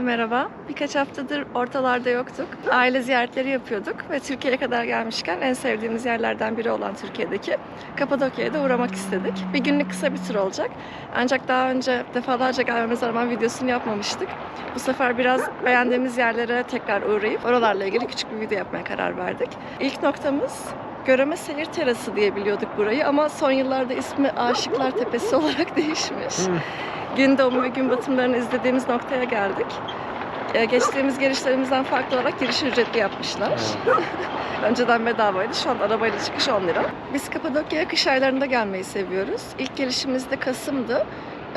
Herkese merhaba. Birkaç haftadır ortalarda yoktuk. Aile ziyaretleri yapıyorduk ve Türkiye'ye kadar gelmişken en sevdiğimiz yerlerden biri olan Türkiye'deki Kapadokya'ya da uğramak istedik. Bir günlük kısa bir tur olacak. Ancak daha önce defalarca gelmemize rağmen videosunu yapmamıştık. Bu sefer biraz beğendiğimiz yerlere tekrar uğrayıp oralarla ilgili küçük bir video yapmaya karar verdik. İlk noktamız Göreme Seyir Terası diye biliyorduk burayı ama son yıllarda ismi Aşıklar Tepesi olarak değişmiş. Gün doğumu ve gün batımlarını izlediğimiz noktaya geldik. Ee, Geçtiğimiz girişlerimizden farklı olarak giriş ücretli yapmışlar. Önceden bedavaydı. Şu an arabayla çıkış 10 lira. Biz Kapadokya'ya kış aylarında gelmeyi seviyoruz. İlk gelişimizde Kasım'dı.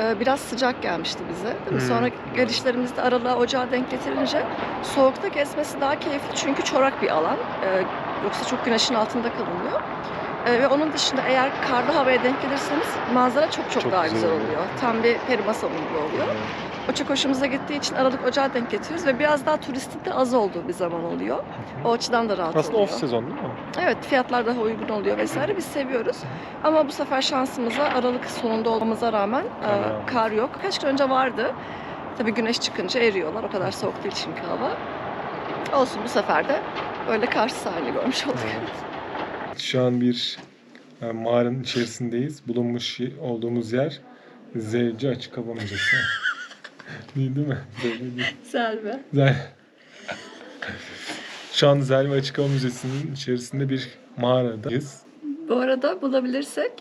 Ee, Biraz sıcak gelmişti bize. Değil mi? Hmm. Sonra gelişlerimizde aralığa ocağa denk getirince soğukta gezmesi daha keyifli çünkü çorak bir alan. Ee, Yoksa çok güneşin altında kalınıyor. Ee, ve onun dışında eğer karlı havaya denk gelirseniz manzara çok çok, Çok daha güzel güzel oluyor. oluyor. Tam bir peri masalı gibi oluyor. O çok hoşumuza gittiği için Aralık Ocağı denk getiriyoruz ve biraz daha turistin de az olduğu bir zaman oluyor. O açıdan da rahat Aslında oluyor. off sezon değil mi? Evet fiyatlar daha uygun oluyor vesaire biz seviyoruz. Ama bu sefer şansımıza Aralık sonunda olmamıza rağmen Kar e, kar yok. Kaç gün önce vardı. Tabii güneş çıkınca eriyorlar. O kadar soğuk değil çünkü hava. Olsun bu sefer de böyle karsız halini görmüş olduk. Şu an bir e, mağaranın içerisindeyiz. Bulunmuş olduğumuz yer Zevci Açık Hava Müzesi. değil, değil mi? Be. Güzel. Şu an Zelve Açık Hava Müzesi'nin içerisinde bir mağaradayız. Bu arada bulabilirsek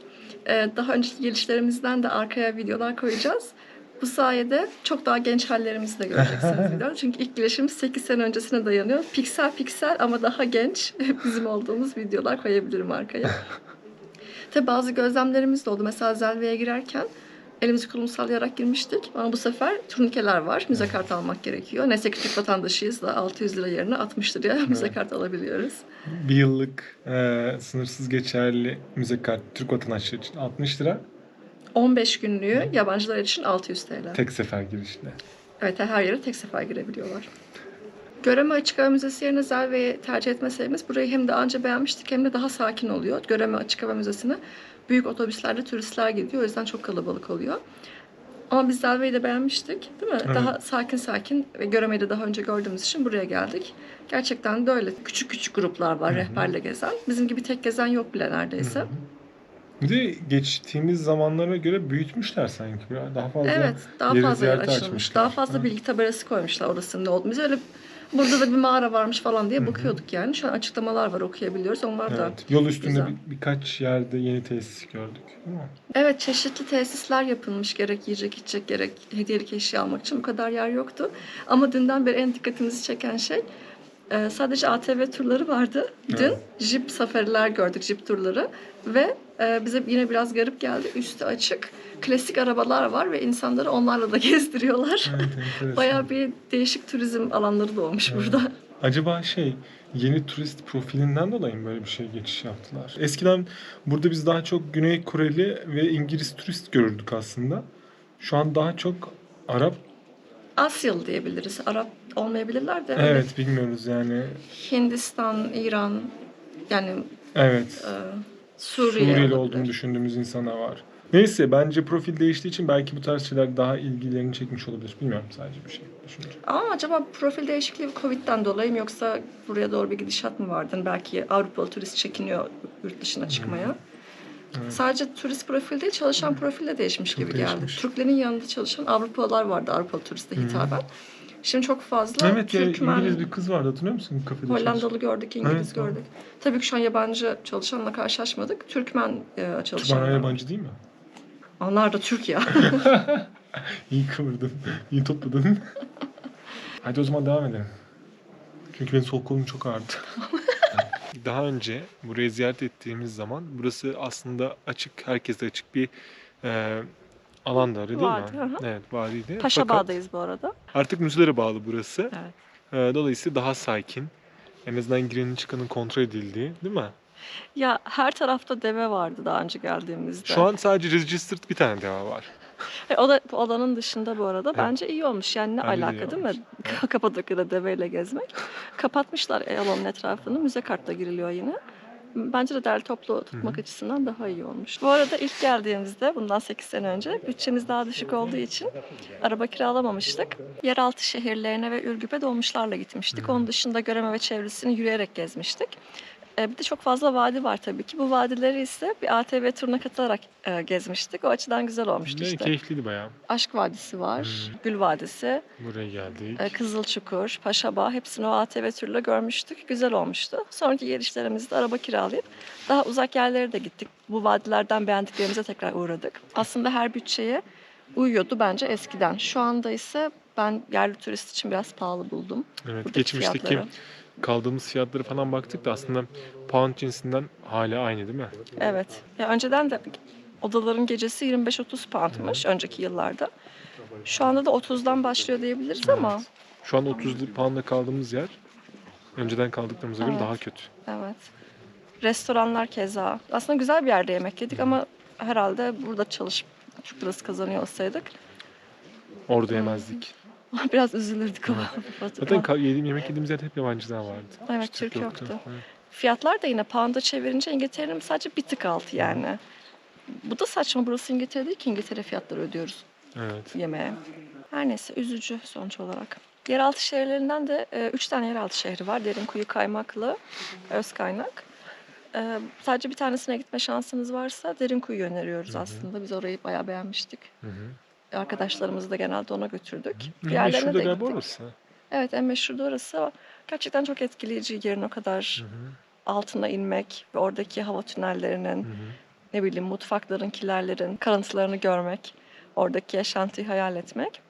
e, daha önceki gelişlerimizden de arkaya videolar koyacağız. Bu sayede çok daha genç hallerimizi de göreceksiniz videoda. Çünkü ilk gelişimiz 8 sene öncesine dayanıyor. Piksel piksel ama daha genç bizim olduğumuz videolar koyabilirim arkaya. Tabi bazı gözlemlerimiz de oldu. Mesela Zelve'ye girerken elimizi kolumuzu sallayarak girmiştik. Ama bu sefer turnikeler var. Müze kartı almak gerekiyor. Neyse ki Türk vatandaşıyız da 600 lira yerine 60 liraya müze Evet. kartı alabiliyoruz. Bir yıllık e, sınırsız geçerli müze kartı Türk vatandaşları için 60 lira. 15 günlüğü yabancılar için 600 TL. Tek sefer girişle. Evet her yere tek sefer girebiliyorlar. Göreme Açık Hava Müzesi yerine Zelve'yi tercih etme sebebimiz burayı hem daha önce beğenmiştik hem de daha sakin oluyor. Göreme Açık Hava Müzesi'ne büyük otobüslerle turistler gidiyor. O yüzden çok kalabalık oluyor. Ama biz Zelve'yi de beğenmiştik değil mi? Evet. Daha sakin sakin ve Göreme'yi de daha önce gördüğümüz için buraya geldik. Gerçekten de öyle. Küçük küçük gruplar var Hı hı. rehberle gezen. Bizim gibi tek gezen yok bile neredeyse. Bir de geçtiğimiz zamanlara göre büyütmüşler sanki. Biraz Daha fazla Evet, daha yeri fazla yer açılmış. açmışlar. Daha fazla Ha. bilgi tabelası koymuşlar orasında olduğunu. Biz öyle burada da bir mağara varmış falan diye bakıyorduk yani. Şu an açıklamalar var okuyabiliyoruz. Onlar da Evet. Yol üstünde güzel. bir- birkaç yerde yeni tesis gördük. Değil mi? Evet çeşitli tesisler yapılmış gerek yiyecek içecek gerek hediyelik eşya almak için bu kadar yer yoktu. Ama dünden beri en dikkatimizi çeken şey e, sadece ATV turları vardı. Dün Evet. jip safariler gördük jip turları ve e, bize yine biraz garip geldi. Üstü açık klasik arabalar var ve insanları onlarla da gezdiriyorlar. Evet. Bayağı bir değişik turizm alanları doğmuş Evet. burada. Acaba şey yeni turist profilinden dolayı mı böyle bir şey geçiş yaptılar? Eskiden burada biz daha çok Güney Koreli ve İngiliz turist görürdük aslında. Şu an daha çok Arap Asyalı diyebiliriz. Arap olmayabilirler de. öyle evet bilmiyoruz yani. Hindistan, İran yani Evet. e, Suriye Suriyeli olabilir. olduğunu düşündüğümüz insanlar var. Neyse bence profil değiştiği için belki bu tarz şeyler daha ilgilerini çekmiş olabilir. Bilmiyorum sadece bir şey düşünce. Ama acaba profil değişikliği Covid'den dolayı mı yoksa buraya doğru bir gidişat mı vardı? Hani Belki Avrupalı turist çekiniyor yurt dışına çıkmaya. Evet. Sadece turist profil değil, çalışan profil de değişmiş Çok gibi değişmiş. geldi. Türklerin yanında çalışan Avrupalılar vardı Avrupalı turiste hitaben. Şimdi çok fazla Evet ya Türkmen, İngiliz bir kız vardı hatırlıyor musun kafede çalışan? Hollandalı gördük, İngiliz Evet, tamam. gördük. Tabii ki şu an yabancı çalışanla karşılaşmadık. Türkmen e, çalışanlar. Türkmenler var. yabancı değil mi? Onlar da Türk ya. İyi kıvırdın. iyi topladın. Hadi o zaman devam edelim. Çünkü benim sol kolum çok ağrıdı. Daha önce burayı ziyaret ettiğimiz zaman burası aslında açık, herkese açık bir e, alandı öyle değil Vadi, mi? hı. Evet, vadiydi. Paşa Fakat Bağ'dayız bu arada. artık müzelere bağlı burası. Evet. E, dolayısıyla daha sakin. En azından girenin çıkanın kontrol edildiği, değil mi? Ya her tarafta deve vardı daha önce geldiğimizde. Şu an sadece registered bir tane deva var. E, O da bu alanın dışında bu arada. Bence iyi olmuş. Yani ne Bence de iyi alaka değil mi? Kapadokya'da deveyle gezmek. Kapatmışlar alanın etrafını. Müze kartla giriliyor yine. Bence de derli toplu tutmak açısından daha iyi olmuş. Bu arada ilk geldiğimizde bundan 8 sene önce bütçemiz daha düşük olduğu için araba kiralamamıştık. Yeraltı şehirlerine ve Ürgüp'e dolmuşlarla gitmiştik. Onun dışında Göreme ve çevresini yürüyerek gezmiştik. E, Bir de çok fazla vadi var tabii ki. Bu vadileri ise bir ATV turuna katılarak e, gezmiştik. O açıdan güzel olmuştu Ne, işte. Keyifliydi bayağı. Aşk Vadisi var, Gül Vadisi, Buraya geldik. e, Kızılçukur, Paşabağ hepsini o ATV turuyla görmüştük. Güzel olmuştu. Sonraki gelişlerimizde araba kiralayıp daha uzak yerlere de gittik. Bu vadilerden beğendiklerimize tekrar uğradık. Aslında her bütçeye uyuyordu bence eskiden. Şu anda ise ben yerli turist için biraz pahalı buldum. Evet, buradaki geçmişteki fiyatları. Kaldığımız fiyatları falan baktık da aslında pound cinsinden hala aynı değil mi? Evet. Ya önceden de odaların gecesi 25-30 poundmış önceki yıllarda. Şu anda da 30'dan başlıyor diyebiliriz ama Şu an 30 poundla kaldığımız yer önceden kaldıklarımıza göre Evet. daha kötü. evet. Restoranlar keza. Aslında güzel bir yerde yemek yedik ama herhalde burada çalışıp Türk lirası kazanıyor olsaydık Orada yemezdik. biraz üzülürdük ama. Zaten ka- yediğim, yemek yediğimiz yerde hep yabancılar vardı. Evet, Hiç Türk yoktu. Evet. Fiyatlar da yine pound'a çevirince İngiltere'nin sadece bir tık altı yani. Bu da saçma. Burası İngiltere değil ki İngiltere fiyatları ödüyoruz. evet. yemeğe. Her neyse üzücü sonuç olarak. Yeraltı şehirlerinden de e, üç tane yeraltı şehri var. Derinkuyu, Kaymaklı, Özkaynak. E, sadece bir tanesine gitme şansınız varsa Derinkuyu'yu öneriyoruz aslında. Biz orayı bayağı beğenmiştik. Hı hı. Arkadaşlarımızı da genelde ona götürdük. Hı. Diğerlerine de gittik. orası. Evet en meşhur da orası. Gerçekten çok etkileyici yerin o kadar Hı hı. altına inmek ve oradaki hava tünellerinin Hı hı. ne bileyim mutfakların, kilerlerin kalıntılarını görmek, oradaki yaşantıyı hayal etmek.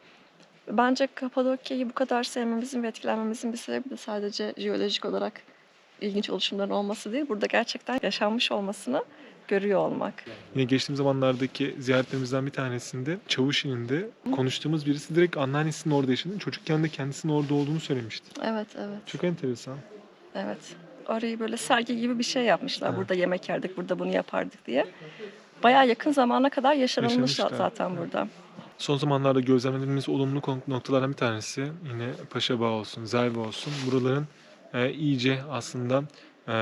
Bence Kapadokya'yı bu kadar sevmemizin ve etkilenmemizin bir sebebi de sadece jeolojik olarak ilginç oluşumların olması değil, burada gerçekten yaşanmış olmasını görüyor olmak. Yine geçtiğimiz zamanlardaki ziyaretlerimizden bir tanesinde Çavuşin'de konuştuğumuz birisi direkt anneannesinin orada yaşadığını, çocukken de kendisinin orada olduğunu söylemişti. Evet, evet, Çok enteresan. evet. Orayı böyle sergi gibi bir şey yapmışlar. Evet. Burada yemek yerdik, burada bunu yapardık diye. Bayağı yakın zamana kadar yaşanılmış Yaşamışlar. zaten burada. Son zamanlarda gözlemlediğimiz olumlu noktalardan bir tanesi yine Paşabağ olsun, Zelve olsun. Buraların e, iyice aslında e,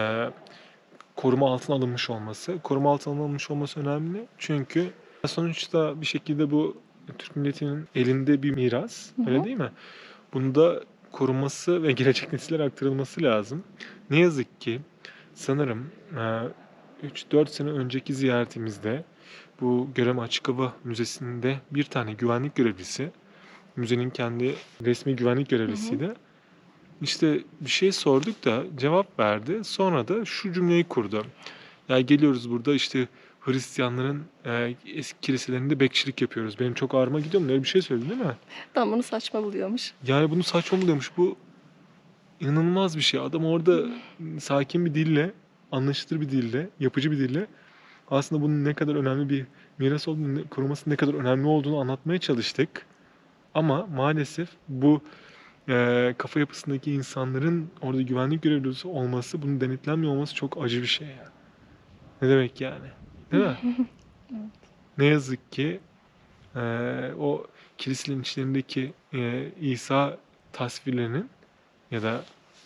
koruma altına alınmış olması. Koruma altına alınmış olması önemli. Çünkü sonuçta bir şekilde bu Türk milletinin elinde bir miras. Hı hı. Öyle değil mi? Bunu da korunması ve gelecek nesillere aktarılması lazım. Ne yazık ki sanırım e, 3-4 sene önceki ziyaretimizde bu Göreme Açık Hava Müzesi'nde bir tane güvenlik görevlisi, müzenin kendi resmi güvenlik görevlisiydi. İşte bir şey sorduk da cevap verdi. Sonra da şu cümleyi kurdu. Ya geliyoruz burada işte Hristiyanların e, eski kiliselerinde bekçilik yapıyoruz. Benim çok ağrıma gidiyor mu? Öyle bir şey söyledi değil mi? Tam bunu saçma buluyormuş. Yani bunu saçma buluyormuş. Bu inanılmaz bir şey. Adam orada sakin bir dille, anlaşılır bir dille, yapıcı bir dille aslında bunun ne kadar önemli bir miras olduğunu, koruması ne kadar önemli olduğunu anlatmaya çalıştık. Ama maalesef bu e, kafa yapısındaki insanların orada güvenlik görevlisi olması, bunun denetlenmiyor olması çok acı bir şey ya. Ne demek yani? Değil mi? Ne yazık ki e, o kiliselerin içlerindeki e, İsa tasvirlerinin ya da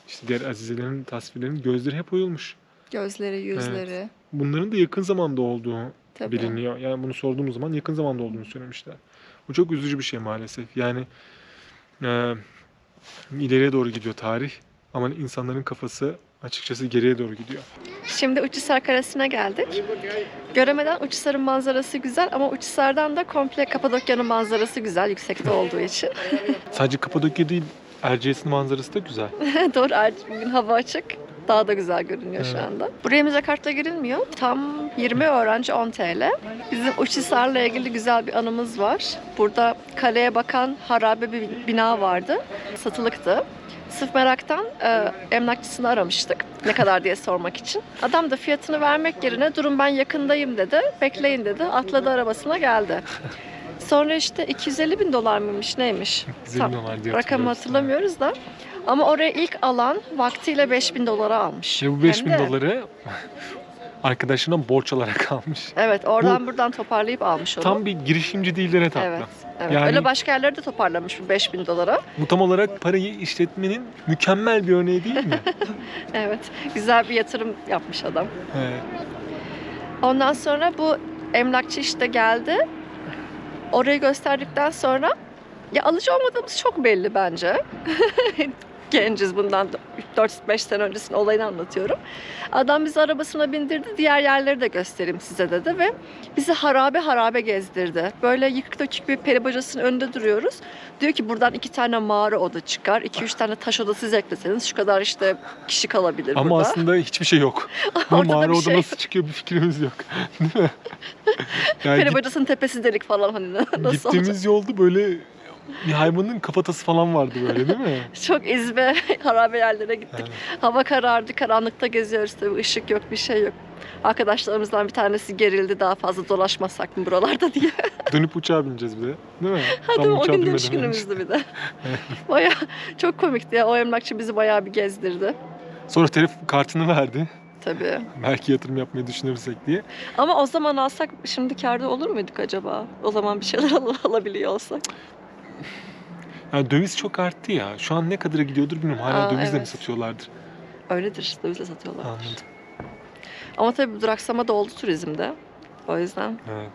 işte diğer azizelerin tasvirlerinin gözleri hep oyulmuş. Gözleri, yüzleri. Bunların da yakın zamanda olduğu Tabii. biliniyor. Yani bunu sorduğumuz zaman yakın zamanda olduğunu söylemişler. Bu çok üzücü bir şey maalesef. Yani e, ileriye doğru gidiyor tarih ama insanların kafası açıkçası geriye doğru gidiyor. Şimdi Uçhisar Kalesi'ne geldik. Göremeden Uçhisar'ın manzarası güzel ama Uçhisar'dan da komple Kapadokya'nın manzarası güzel yüksekte olduğu için. Sadece Kapadokya değil, Erciyes'in manzarası da güzel. Doğru bugün hava açık. Daha da güzel görünüyor şu Evet. anda. Buraya müze kartla girilmiyor. Tam 20 öğrenci 10 TL. Bizim Uçhisar'la ilgili güzel bir anımız var. Burada kaleye bakan harabe bir bina vardı. Satılıktı. Sırf meraktan e, emlakçısını aramıştık. Ne kadar diye sormak için. Adam da fiyatını vermek yerine durun ben yakındayım dedi. Bekleyin dedi. Atladı arabasına geldi. Sonra işte 250 bin dolar mıymış neymiş? Tam diye Rakamı hatırlamıyoruz da. Ama oraya ilk alan vaktiyle 5000 dolara almış. Ve bu Hem 5000 de- doları arkadaşından borç alarak almış. Evet oradan buradan toparlayıp almış onu. Tam bir girişimci değil de ne tatlı. Evet. Evet. Yani- Öyle başka yerlerde toparlamış bu 5000 dolara. Bu tam olarak parayı işletmenin mükemmel bir örneği değil mi? Evet. Güzel bir yatırım yapmış adam. evet. Ondan sonra bu emlakçı işte geldi. Orayı gösterdikten sonra ya alıcı olmadığımız çok belli bence. Genciz bundan 4-5 sene öncesinin olayını anlatıyorum. Adam bizi arabasına bindirdi. Diğer yerleri de göstereyim size dedi ve bizi harabe harabe gezdirdi. Böyle yıkık dökük bir peri bacasının önünde duruyoruz. Diyor ki buradan iki tane mağara oda çıkar. iki üç tane taş oda siz ekleseniz şu kadar işte kişi kalabilir Ama burada. aslında hiçbir şey yok. Bu Ortada mağara bir oda şey nasıl çıkıyor bir fikrimiz yok. Değil mi? Yani Peri git- bacasının tepesi delik falan hani nasıl olacak? gittiğimiz yolda böyle bir hayvanın kafatası falan vardı böyle değil mi? Çok izbe harabe yerlere gittik. Yani, Hava karardı, karanlıkta geziyoruz tabii. ışık yok, bir şey yok. Arkadaşlarımızdan bir tanesi gerildi daha fazla dolaşmasak mı buralarda diye. dönüp uçağa bineceğiz bir de. Değil mi? Hadi o gün dönüş günümüzdü bir de. Baya çok komikti ya. O emlakçı bizi bayağı bir gezdirdi. Sonra telefon kartını verdi. Tabii. Belki yatırım yapmayı düşünürsek diye. Ama o zaman alsak şimdi kârda olur muyduk acaba? O zaman bir şeyler al- alabiliyor olsak. Yani döviz çok arttı ya. Şu an ne kadara gidiyordur bilmiyorum. Hala Aa, dövizle mi evet. satıyorlardır? Öyledir. Dövizle satıyorlar. Anladım. Ama tabii duraksama da oldu turizmde. O yüzden Evet.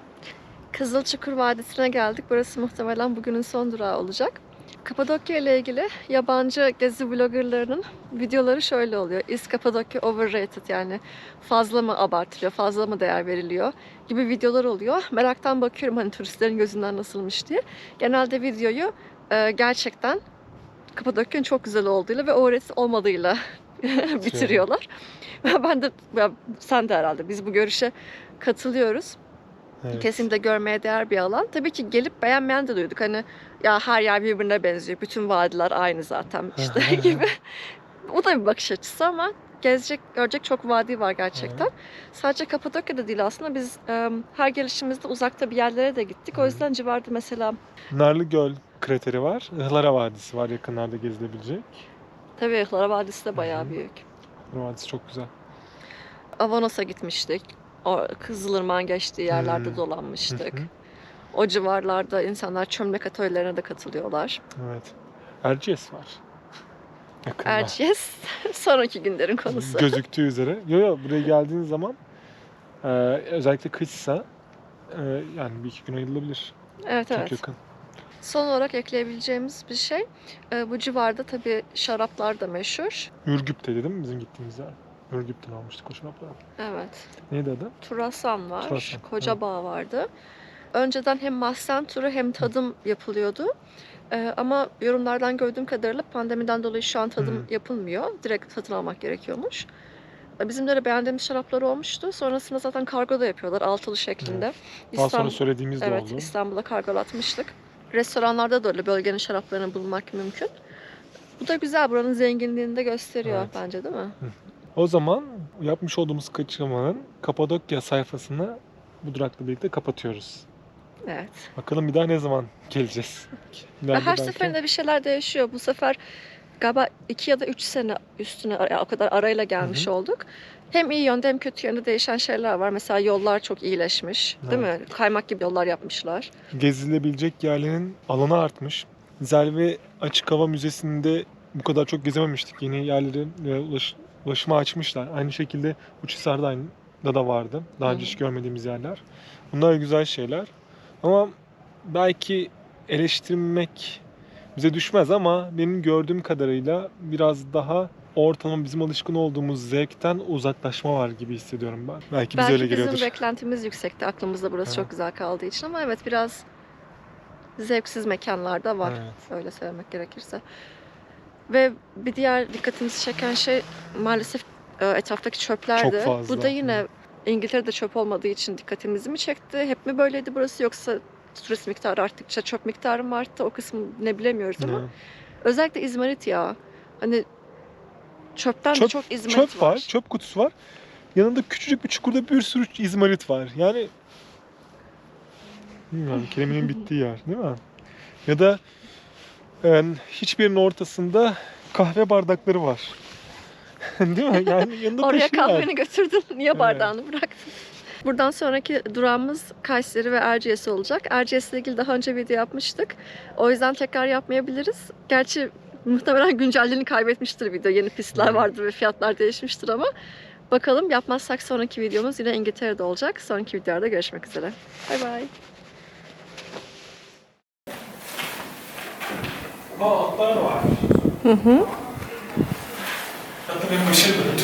Kızılçukur Vadisi'ne geldik. Burası muhtemelen bugünün son durağı olacak. Kapadokya ile ilgili yabancı gezi bloggerlarının videoları şöyle oluyor. Is Kapadokya overrated yani fazla mı abartılıyor, fazla mı değer veriliyor gibi videolar oluyor. Meraktan bakıyorum hani turistlerin gözünden nasılmış diye. Genelde videoyu e, gerçekten Kapadokya'nın çok güzel olduğuyla ve overrated olmadığıyla bitiriyorlar. Ben de sen de herhalde biz bu görüşe katılıyoruz. Evet. Kesinlikle görmeye değer bir alan. Tabii ki gelip beğenmeyen de duyduk. Hani ya her yer birbirine benziyor. Bütün vadiler aynı zaten işte gibi. O da bir bakış açısı ama gezecek, görecek çok vadi var gerçekten. Sadece Kapadokya'da değil aslında. Biz e, her gelişimizde uzakta bir yerlere de gittik. O Hı. yüzden civarda mesela Narlı Göl krateri var. Ihlara Vadisi var yakınlarda gezilebilecek. tabii Ihlara Vadisi de bayağı Hı. büyük. Ihlara Vadisi çok güzel. Avanos'a gitmiştik. O Kızılırmak'ın geçtiği yerlerde Hı. dolanmıştık. Hı hı. O civarlarda insanlar çömlek atölyelerine de katılıyorlar. Evet. Erciyes var. Yakında. Erciyes sonraki günlerin konusu. Gözüktüğü üzere. Yo yo buraya geldiğiniz zaman e, özellikle kışsa e, yani bir iki gün ayrılabilir. Evet Çok evet. yakın. Son olarak ekleyebileceğimiz bir şey e, bu civarda tabii şaraplar da meşhur. Ürgüp'te dedim bizim gittiğimiz yer. Ürgüp'ten almıştık o şarapları. Evet. Neydi adı? Turasan var. Turasan, Kocabağ vardı. Önceden hem mahzen turu hem tadım yapılıyordu. E, ama yorumlardan gördüğüm kadarıyla pandemiden dolayı şu an tadım Hı. yapılmıyor. Direkt satın almak gerekiyormuş. E, Bizim de beğendiğimiz şaraplar olmuştu. Sonrasında zaten kargo da yapıyorlar altılı şeklinde. Daha sonra İstanbul- söylediğimiz de Evet, oldu. İstanbul'a kargolatmıştık. Restoranlarda da öyle bölgenin şaraplarını bulmak mümkün. Bu da güzel, buranın zenginliğini de gösteriyor Evet. bence değil mi? O zaman yapmış olduğumuz kaçırmanın Kapadokya sayfasını bu durakla birlikte kapatıyoruz. Evet. Bakalım bir daha ne zaman geleceğiz? İleride her belki- seferinde bir şeyler değişiyor. Bu sefer galiba iki ya da üç sene üstüne o kadar arayla gelmiş Hı olduk. Hem iyi yönde hem kötü yönde değişen şeyler var. Mesela yollar çok iyileşmiş. Değil mi? Kaymak gibi yollar yapmışlar. gezilebilecek yerlerin alanı artmış. Zelve Açık Hava Müzesi'nde bu kadar çok gezememiştik. Yeni yerleri e, ulaş, ulaşıma açmışlar. Aynı şekilde Uçhisar'da da vardı. Daha önce hiç görmediğimiz yerler. Bunlar güzel şeyler. Ama belki eleştirmek bize düşmez ama benim gördüğüm kadarıyla biraz daha ortalama bizim alışkın olduğumuz zevkten uzaklaşma var gibi hissediyorum ben. Belki bize Belki öyle bizim geliyordur. beklentimiz yüksekti. Aklımızda burası Evet. çok güzel kaldığı için ama evet biraz zevksiz mekanlarda var. Evet. Öyle söylemek gerekirse. Ve bir diğer dikkatimizi çeken şey maalesef e, etraftaki çöplerdi. Çok fazla. Bu da yine İngiltere'de çöp olmadığı için dikkatimizi mi çekti? Hep mi böyleydi burası yoksa turist miktarı arttıkça çöp miktarı mı arttı? O kısmı ne bilemiyoruz ama özellikle İzmarit ya. Hani çöpten de Çöp- çok İzmarit çöp var, çöp kutusu var. Yanında küçücük bir çukurda bir sürü izmarit var. Yani bilmiyorum kelimenin bittiği yer değil mi? Ya da e, hiçbirinin ortasında kahve bardakları var. değil mi? Yani yanında Oraya taşıyorlar. kahveni götürdün. Niye Evet. bardağını bıraktın? Buradan sonraki durağımız Kayseri ve Erciyes olacak. Erciyes'le ilgili daha önce video yapmıştık. O yüzden tekrar yapmayabiliriz. Gerçi muhtemelen güncelliğini kaybetmiştir video. Yeni pistler vardır ve fiyatlar değişmiştir ama bakalım yapmazsak sonraki videomuz yine İngiltere'de olacak. Sonraki videolarda görüşmek üzere. Bay bay. Aa atlar var. Hı hı. Hatta benim başım döndü.